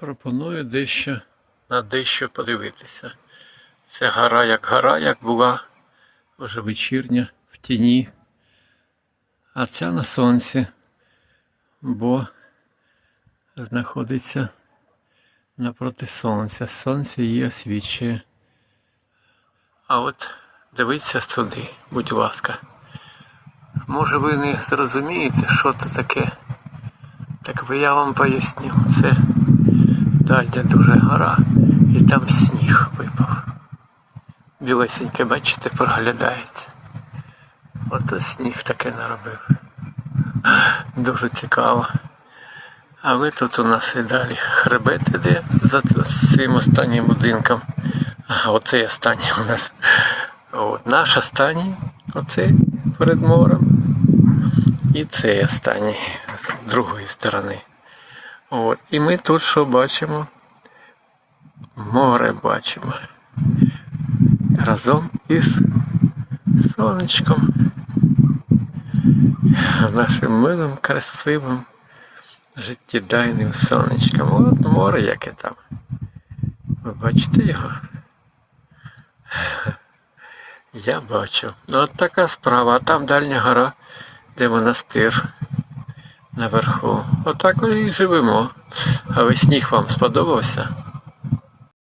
Пропоную дещо на дещо подивитися. Це гора як гора, як була вже вечірня в тіні, а ця на сонці, бо знаходиться напроти сонця. Сонце її освічує. А от дивіться сюди, будь ласка. Може ви не зрозумієте, що це таке. Так би я вам поясню. Це дальня дуже гора, і там сніг випав. Білесеньке, бачите, проглядається. Ото сніг таке наробив. Дуже цікаво. А ви тут у нас і далі хребет іде за цим останнім будинком. А оцей останній у нас. От, наш останній, оцей перед морем. І цей останній з другої сторони. От. І ми тут що бачимо? Море бачимо. Разом із сонечком. Нашим милим, красивим, життєдайним сонечком. От море яке там. Ви бачите його? Я бачу. Ну от така справа. А там дальня гора, де монастир наверху. Отак і живемо. А ви сніг вам сподобався?